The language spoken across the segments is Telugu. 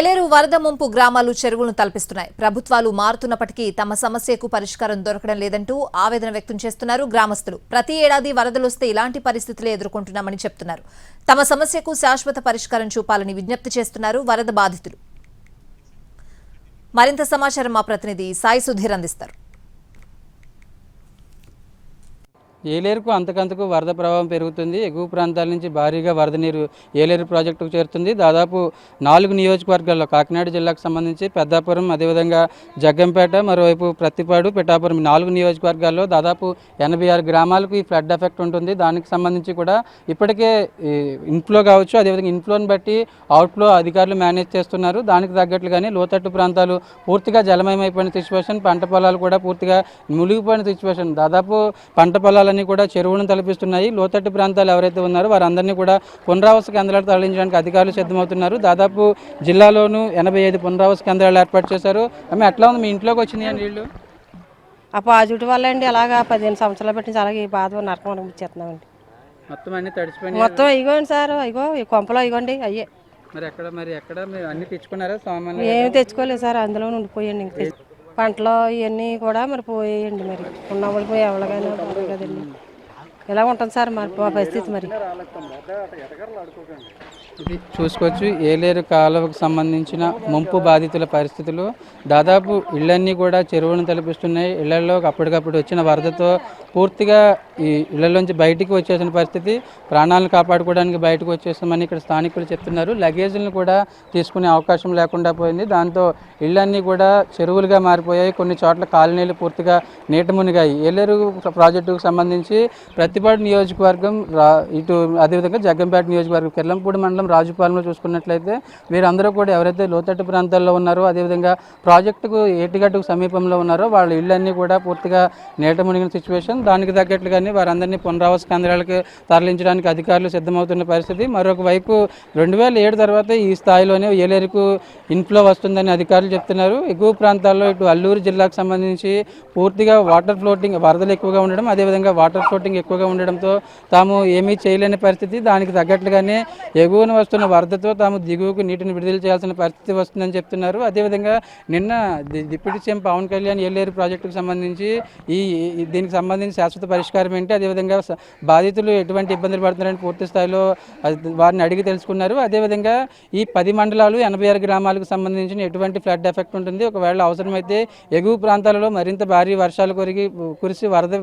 ఏలేరు వరద ముంపు గ్రామాలు చెరువులను తలపిస్తున్నాయి. ప్రభుత్వాలు మారుతున్నప్పటికీ తమ సమస్యకు పరిష్కారం దొరకడం లేదంటూ ఆవేదన వ్యక్తం చేస్తున్నారు గ్రామస్తులు. ప్రతి ఏడాది వరదలొస్తే ఇలాంటి పరిస్థితులే ఎదుర్కొంటున్నామని చెప్తున్నారు. తమ సమస్యకు శాశ్వత పరిష్కారం చూపాలని విజ్ఞప్తి చేస్తున్నారు వరద బాధితులు. మరింత సమాచారం మా ప్రతినిధి సాయి సుధీర్ అందిస్తారు. ఏలేరుకు అంతకంతకు వరద ప్రభావం పెరుగుతుంది. ఎగువ ప్రాంతాల నుంచి భారీగా వరద నీరు ఏలేరు ప్రాజెక్టుకు చేరుతుంది. దాదాపు నాలుగు నియోజకవర్గాల్లో కాకినాడ జిల్లాకు సంబంధించి పెద్దాపురం అదేవిధంగా జగ్గంపేట మరోవైపు ప్రత్తిపాడు పిఠాపురం నాలుగు నియోజకవర్గాల్లో దాదాపు ఎనభై ఆరు గ్రామాలకు ఈ ఫ్లడ్ ఎఫెక్ట్ ఉంటుంది. దానికి సంబంధించి కూడా ఇప్పటికే ఇన్ఫ్లో కావచ్చు అదేవిధంగా ఇన్ఫ్లోని బట్టి అవుట్ఫ్లో అధికారులు మేనేజ్ చేస్తున్నారు. దానికి తగ్గట్లుగానే లోతట్టు ప్రాంతాలు పూర్తిగా జలమయమైపోయిన సిచ్యువేషన్ పంట పొలాలు కూడా పూర్తిగా మునిగిపోయిన సిచ్యువేషన్ దాదాపు పంట పొలాలు పొలాలన్నీ కూడా చెరువులను తలపిస్తున్నాయి. లోతట్టు ప్రాంతాలు ఎవరైతే ఉన్నారో వారందరినీ కూడా పునరావాస కేంద్రాలు తరలించడానికి అధికారులు సిద్ధమవుతున్నారు. దాదాపు జిల్లాలోనూ ఎనభై ఐదు పునరావాస కేంద్రాలు ఏర్పాటు చేశారు. ఆమె ఎట్లా ఉంది? మీ ఇంట్లోకి వచ్చినాయి నీళ్ళు ఆ పాజిటివ్ వల్ల అండి అలాగా పదిహేను సంవత్సరాలు పెట్టి అలాగే ఈ బాధ నరకం అనిపించేస్తున్నామండి మొత్తం అన్ని తడిచిపోయినాయి? మొత్తం ఇగోండి సార్ ఇగో ఈ కొంపలో ఇగోండి అయ్యే. మరి ఎక్కడ మరి ఎక్కడ? మీరు అన్ని తెచ్చుకున్నారా సామాన్లు? ఏమి తెచ్చుకోలేదు సార్ అందులో ఉండిపోయండి ఇంక పంటలో ఇవన్నీ కూడా మరి పోయేయండి మరి. ఉన్న వాళ్ళకి ఎవరికైనా ఉంటుంది కదండి. ఇలా ఉంటుంది సార్ మరి మా పరిస్థితి మరి? ఇది చూసుకోవచ్చు. ఏలేరు కాలువకు సంబంధించిన ముంపు బాధితుల పరిస్థితులు. దాదాపు ఇళ్ళన్నీ కూడా చెరువును తలపిస్తున్నాయి. ఇళ్ళలో అప్పటికప్పుడు వచ్చిన వరదతో పూర్తిగా ఈ ఇళ్ళలోంచి బయటికి వచ్చేసిన పరిస్థితి ప్రాణాలను కాపాడుకోవడానికి బయటకు వచ్చేస్తామని ఇక్కడ స్థానికులు చెప్తున్నారు. లగేజీలను కూడా తీసుకునే అవకాశం లేకుండా పోయింది. దాంతో ఇళ్ళన్నీ కూడా చెరువులుగా మారిపోయాయి. కొన్ని చోట్ల కాలనీలు పూర్తిగా నీట మునిగాయి. ఏలేరు ప్రాజెక్టుకు సంబంధించి ప్రతిపాడు నియోజకవర్గం ఇటు అదేవిధంగా జగ్గంపేట నియోజకవర్గం కిర్లంపూడి మండలం రాజుపాలెంలో చూసుకున్నట్లయితే వీరందరూ కూడా ఎవరైతే లోతట్టు ప్రాంతాల్లో ఉన్నారో అదేవిధంగా ప్రాజెక్టుకు ఏటిగట్టుకు సమీపంలో ఉన్నారో వాళ్ళ ఇళ్ళన్నీ కూడా పూర్తిగా నీట మునిగిన సిచ్యువేషన్ దానికి తగ్గట్లుగానే వారందరినీ పునరావాస కేంద్రాలకు తరలించడానికి అధికారులు సిద్ధమవుతున్న పరిస్థితి. మరొక వైపు రెండు వేల ఏడు తర్వాత ఈ స్థాయిలోనే ఏలేరుకు ఇన్ఫ్లో వస్తుందని అధికారులు చెప్తున్నారు. ఎగువ ప్రాంతాల్లో ఇటు అల్లూరు జిల్లాకు సంబంధించి పూర్తిగా వాటర్ ఫ్లోటింగ్ వరదలు ఎక్కువగా ఉండడం అదేవిధంగా వాటర్ ఫ్లోటింగ్ ఎక్కువగా ఉండడంతో తాము ఏమీ చేయలేని పరిస్థితి. దానికి తగ్గట్లుగానే ఎగువన వస్తున్న వరదతో తాము దిగువకు నీటిని విడుదల చేయాల్సిన పరిస్థితి వస్తుందని చెప్తున్నారు. అదేవిధంగా నిన్న డిప్యూటీ సీఎం పవన్ కళ్యాణ్ ఏలేరు ప్రాజెక్టుకు సంబంధించి ఈ- దీనికి సంబంధించి శాశ్వత పరిష్కారం ఏంటి? అదేవిధంగా బాధితులు ఎటువంటి ఇబ్బందులు పడుతున్నారని పూర్తి స్థాయిలో వారిని అడిగి తెలుసుకున్నారు. అదేవిధంగా ఈ పది మండలాలు ఎనభై ఆరు గ్రామాలకు సంబంధించిన ఎటువంటి ఫ్లడ్ ఎఫెక్ట్ ఉంటుంది? ఒకవేళ అవసరమైతే ఎగువ ప్రాంతాలలో మరింత భారీ వర్షాలు కొరిగి కురిసి వరద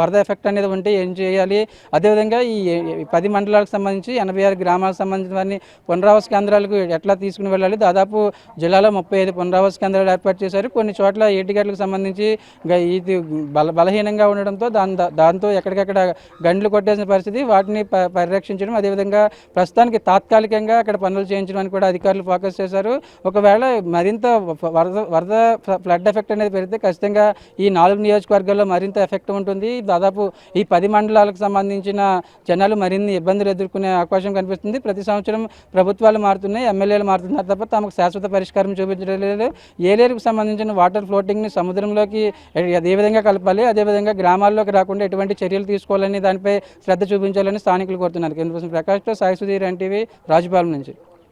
వరద ఎఫెక్ట్ అనేది ఉంటే ఏం చేయాలి? అదేవిధంగా ఈ ఈ పది మండలాలకు సంబంధించి ఎనభై ఆరు గ్రామాలకు సంబంధించిన పునరావాస కేంద్రాలకు ఎట్లా తీసుకుని వెళ్ళాలి? దాదాపు జిల్లాలో ముప్పై ఐదు పునరావాస కేంద్రాలు ఏర్పాటు చేశారు. కొన్ని చోట్ల ఏటిగట్లకు సంబంధించి ఇది బల బలహీనంగా ఉండడంతో దాని దాంతో ఎక్కడికక్కడ గండ్లు కొట్టేసిన పరిస్థితి వాటిని ప- పరిరక్షించడం అదేవిధంగా ప్రస్తుతానికి తాత్కాలికంగా అక్కడ పనులు చేయించడానికి కూడా అధికారులు ఫోకస్ చేశారు. ఒకవేళ మరింత వరద వరద ఫ్లడ్ ఎఫెక్ట్ అనేది పెరిగితే ఖచ్చితంగా ఈ నాలుగు నియోజకవర్గాల్లో మరింత ఎఫెక్ట్ ఉంటుంది. దాదాపు ఈ పది మండలాలకు సంబంధించిన జనాలు మరిన్ని ఇబ్బందులు ఎదుర్కొనే అవకాశం కనిపిస్తుంది. ప్రతి సంవత్సరం ప్రభుత్వాలు మారుతున్నాయి ఎమ్మెల్యేలు మారుతున్నారు తప్ప తమకు శాశ్వత పరిష్కారం చూపించడం లేదు. ఏలేరుకు సంబంధించిన వాటర్ ఫ్లోటింగ్ని సముద్రంలోకి ఏ విధంగా కలపాలి అదేవిధంగా గ్రామాల్లోకి రాకుండా ఎటువంటి చర్యలు తీసుకోవాలని దానిపై శ్రద్ధ చూపించాలని స్థానికులు కోరుతున్నారు. కేంద్ర ప్రకాష్తో సాయి సుధీర్ ఎన్టీవీ రాజుపాలెం నుంచి.